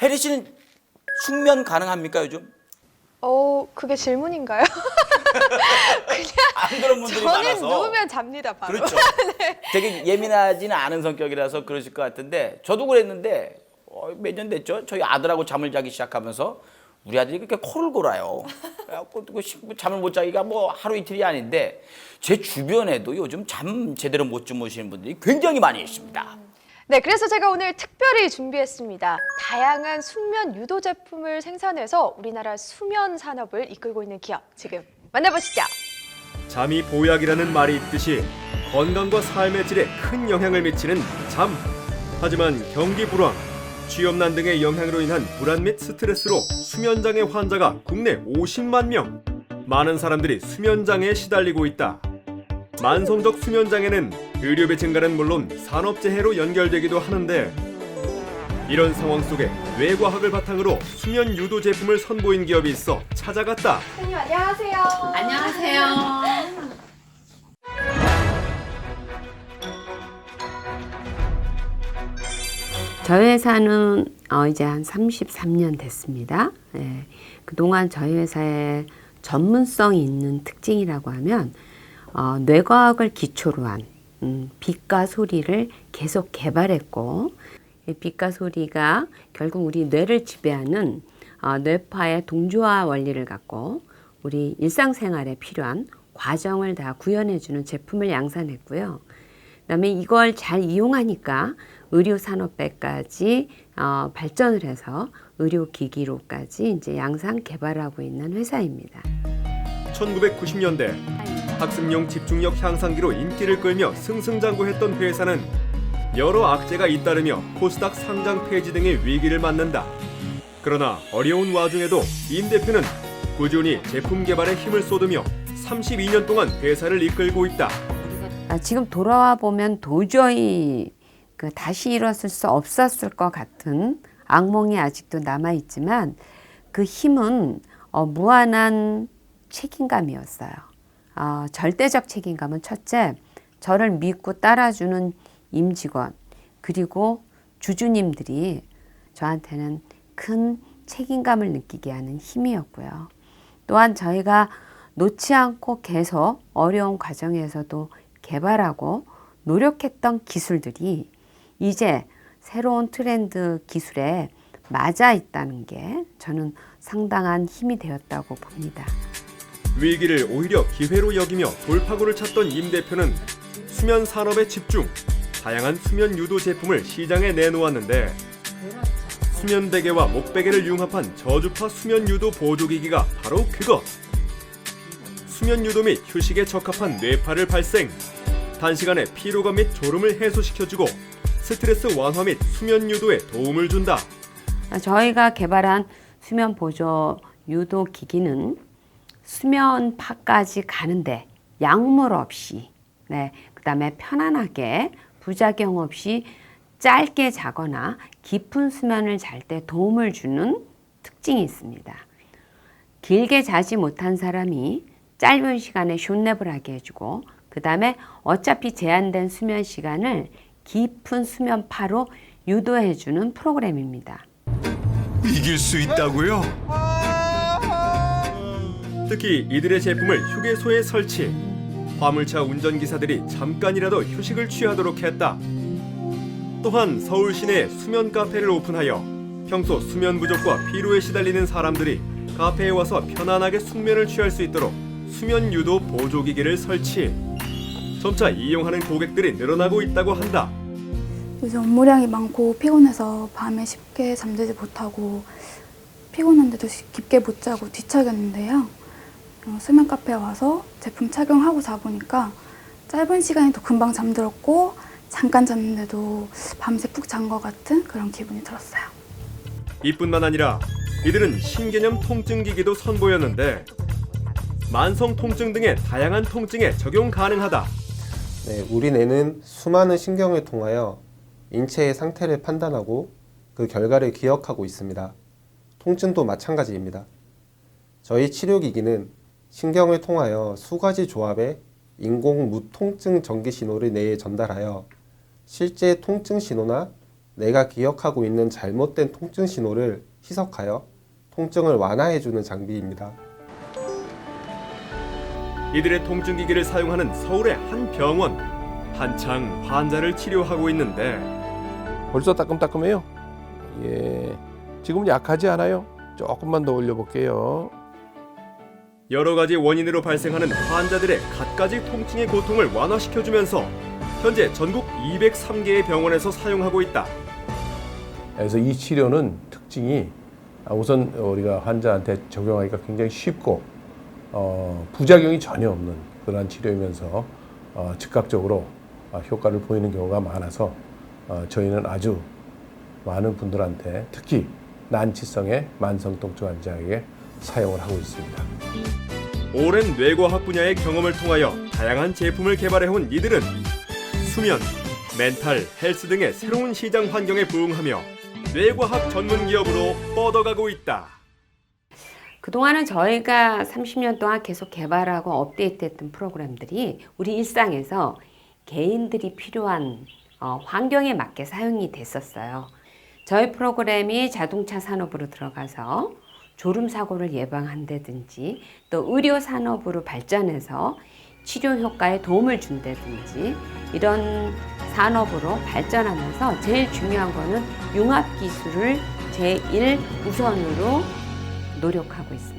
혜리 씨는 숙면 가능합니까 요즘? 어, 그게 질문인가요? 안 그런 분들이 저는 많아서. 누우면 잡니다, 바로. 그렇죠. 되게 예민하지는 않은 성격이라서 그러실 것 같은데 저도 그랬는데 어, 몇 년 됐죠. 저희 아들하고 잠을 자기 시작하면서 우리 아들이 그렇게 코를 골아요. 그래갖고 그 시- 잠을 못 자기가 뭐 하루 이틀이 아닌데 제 주변에도 요즘 잠 제대로 못 주무시는 분들이 굉장히 많이 있습니다. 네, 그래서 제가 오늘 특별히 준비했습니다. 다양한 숙면 유도 제품을 생산해서 우리나라 수면 산업을 이끌고 있는 기업 지금 만나보시죠. 잠이 보약이라는 말이 있듯이 건강과 삶의 질에 큰 영향을 미치는 잠. 하지만 경기 불황, 취업난 등의 영향으로 인한 불안 및 스트레스로 수면 장애 환자가 국내 50만 명. 많은 사람들이 수면 장애에 시달리고 있다. 만성적 수면 장애는 의료비 증가는 물론 산업 재해로 연결되기도 하는데 이런 상황 속에 뇌과학을 바탕으로 수면 유도 제품을 선보인 기업이 있어 찾아갔다. 선생님 안녕하세요. 안녕하세요. 저희 회사는 어, 이제 한 33년 됐습니다. 예, 그동안 저희 회사의 전문성이 있는 특징이라고 하면 어, 뇌과학을 기초로 한 음, 빛과 소리를 계속 개발했고 이 빛과 소리가 결국 우리 뇌를 지배하는 어, 뇌파의 동조화 원리를 갖고 우리 일상생활에 필요한 과정을 다 구현해주는 제품을 양산했고요. 그다음에 이걸 잘 이용하니까 의료 산업에까지 어, 발전을 해서 의료 기기로까지 이제 양산 개발하고 있는 회사입니다. 1990년대 학습용 집중력 향상기로 인기를 끌며 승승장구했던 회사는 여러 악재가 잇따르며 코스닥 상장 폐지 등의 위기를 맞는다. 그러나 어려운 와중에도 임 대표는 꾸준히 제품 개발에 힘을 쏟으며 32년 동안 회사를 이끌고 있다. 아, 지금 돌아와 보면 도저히 그 다시 이뤘을 수 없었을 것 같은 악몽이 아직도 남아 있지만 그 힘은 어, 무한한 책임감이었어요. 어, 절대적 책임감은 첫째, 저를 믿고 따라주는 임직원 그리고 주주님들이 저한테는 큰 책임감을 느끼게 하는 힘이었고요. 또한 저희가 놓지 않고 계속 어려운 과정에서도 개발하고 노력했던 기술들이 이제 새로운 트렌드 기술에 맞아 있다는 게 저는 상당한 힘이 되었다고 봅니다. 위기를 오히려 기회로 여기며 돌파구를 찾던 임 대표는 수면 산업에 집중, 다양한 수면 유도 제품을 시장에 내놓았는데 수면 베개와 목 베개를 융합한 저주파 수면 유도 보조기기가 바로 그것. 수면 유도 및 휴식에 적합한 뇌파를 발생, 단시간에 피로감 및 졸음을 해소시켜주고 스트레스 완화 및 수면 유도에 도움을 준다. 저희가 개발한 수면 보조 유도 기기는 수면 파까지 가는데 약물 없이, 네, 그다음에 편안하게 부작용 없이 짧게 자거나 깊은 수면을 잘 때 도움을 주는 특징이 있습니다. 길게 자지 못한 사람이 짧은 시간에 숏냅을 하게 해주고 그 다음에 어차피 제한된 수면 시간을 깊은 수면파로 유도해주는 프로그램입니다. 이길 수 있다고요? 특히 이들의 제품을 휴게소에 설치. 화물차 운전기사들이 잠깐이라도 휴식을 취하도록 했다. 또한 서울 시내에 수면 카페를 오픈하여 평소 수면 부족과 피로에 시달리는 사람들이 카페에 와서 편안하게 숙면을 취할 수 있도록 수면 유도 보조기기를 설치. 점차 이용하는 고객들이 늘어나고 있다고 한다. 요즘 업무량이 많고 피곤해서 밤에 쉽게 잠들지 못하고 피곤한데도 시- 깊게 못 자고 뒤척였는데요. 어, 수면 카페에 와서 제품 착용하고 자보니까 짧은 시간이 더 금방 잠들었고 잠깐 잤는데도 밤새 푹 잔 것 같은 그런 기분이 들었어요. 이뿐만 아니라 이들은 신개념 통증기기도 선보였는데 만성 통증 등의 다양한 통증에 적용 가능하다. 네, 우리 뇌는 수많은 신경을 통하여 인체의 상태를 판단하고 그 결과를 기억하고 있습니다. 통증도 마찬가지입니다. 저희 치료기기는 신경을 통하여 수 가지 조합의 인공 무통증 전기 신호를 뇌에 전달하여 실제 통증 신호나 내가 기억하고 있는 잘못된 통증 신호를 희석하여 통증을 완화해주는 장비입니다. 이들의 통증기기를 사용하는 서울의 한 병원. 한창 환자를 치료하고 있는데 벌써 따끔따끔해요. 예. 지금 약하지 않아요. 조금만 더 올려볼게요. 여러 가지 원인으로 발생하는 환자들의 갖가지 통증의 고통을 완화시켜주면서 현재 전국 203개의 병원에서 사용하고 있다. 그래서 이 치료는 특징이 우선 우리가 환자한테 적용하기가 굉장히 쉽고 어, 부작용이 전혀 없는 그러한 치료이면서 어, 즉각적으로 어, 효과를 보이는 경우가 많아서 어, 저희는 아주 많은 분들한테 특히 난치성의 만성 통증 환자에게 사용을 하고 있습니다. 오랜 뇌과학 분야의 경험을 통하여 다양한 제품을 개발해온 이들은 수면, 멘탈, 헬스 등의 새로운 시장 환경에 부응하며 뇌과학 전문 기업으로 뻗어가고 있다. 그동안은 저희가 30년 동안 계속 개발하고 업데이트했던 프로그램들이 우리 일상에서 개인들이 필요한 어, 환경에 맞게 사용이 됐었어요. 저희 프로그램이 자동차 산업으로 들어가서 졸음 사고를 예방한다든지 또 의료 산업으로 발전해서 치료 효과에 도움을 준다든지 이런 산업으로 발전하면서 제일 중요한 거는 융합 기술을 제일 우선으로 노력하고 있습니다.